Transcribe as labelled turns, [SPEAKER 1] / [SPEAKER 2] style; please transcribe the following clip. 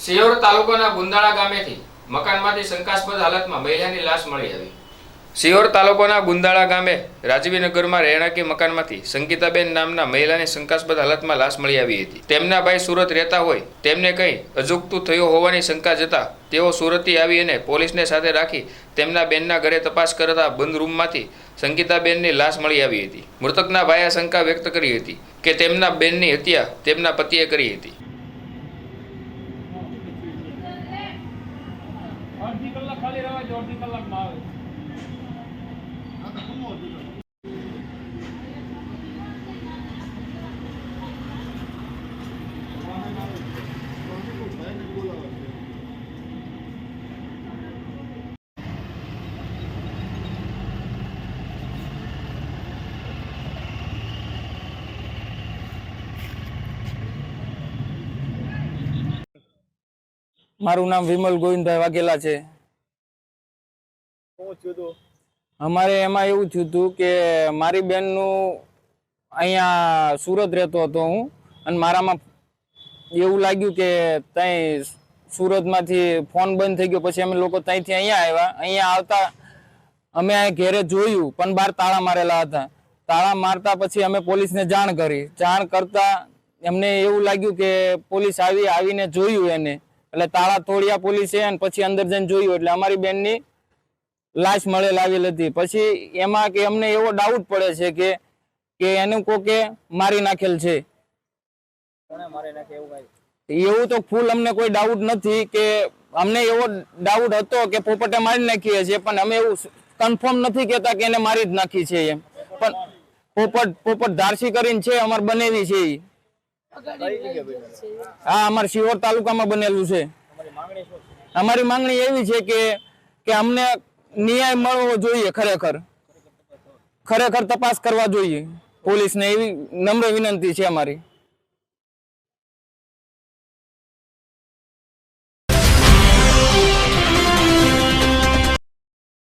[SPEAKER 1] સિયોર તાલુકાના ગુંદાળા ગામેથી મકાનમાંથી શંકાસ્પદ હાલતમાં મહિલાની લાશ મળી આવી. સિયોર તાલુકાના ગુંદાળા ગામે રાજવીનગરમાં રહેણાંકી મકાનમાંથી સંગીતાબેન નામના મહિલાની શંકાસ્પદ હાલતમાં લાશ મળી આવી હતી. તેમના ભાઈ સુરત રહેતા હોય તેમને કંઈ અજુગતું થયું હોવાની શંકા જતા તેઓ સુરતથી આવી અને પોલીસને સાથે રાખી તેમના બેનના ઘરે તપાસ કરતા બંધ રૂમમાંથી સંગીતાબેનની લાશ મળી આવી હતી. મૃતકના ભાઈએ શંકા વ્યક્ત કરી હતી કે તેમના બેનની હત્યા તેમના પતિએ કરી હતી.
[SPEAKER 2] અડધી કલાક ખાલી રહેવા દો અડધી કલાકમાં આવે.
[SPEAKER 3] મારું નામ વિમલ ગોવિંદભાઈ વાઘેલા છે. અમારે એમાં એવું થયું હતું કે મારી બેનનું અહીંયા સુરત રહેતો હતો હું અને મારામાં એવું લાગ્યું કે ત્યાં સુરતમાંથી ફોન બંધ થઈ ગયો. પછી અમે લોકો ત્યાંથી અહીંયા આવ્યા. અહીંયા આવતા અમે અહીંયા ઘેરે જોયું પણ બહાર તાળા મારેલા હતા. તાળા મારતા પછી અમે પોલીસને જાણ કરી. જાણ કરતા એમને એવું લાગ્યું કે પોલીસ આવી આવીને જોયું એને. એટલે તાળા તોડિયા પોલીસે અને પછી અંદર જઈને જોયું એટલે અમારી બેનની લાશ મળેલ આવેલ હતી. પછી એમાં કે અમને એવો ડાઉટ પડે છે કે કે એનું કોકે મારી નાખેલ છે. એવું તો ફૂલ અમને કોઈ ડાઉટ નથી કે અમને એવો ડાઉટ હતો કે પોપટે મારી નાખીએ છીએ પણ અમે એવું કન્ફર્મ નથી કહેતા કે એને મારી જ નાખી છે એમ. પણ પોપટ પોપટ ધારસી કરીને છે અમાર બનેવી છે ઈ. હા અમારે શિહોર તાલુકામાં બનેલું છે? અમારી માંગણી એવી છે કે કે અમને ન્યાય મળવો જોઈએ ખરેખર. ખરેખર તપાસ કરવા જોઈએ. પોલીસને એવી નમ્ર વિનંતી છે અમારી.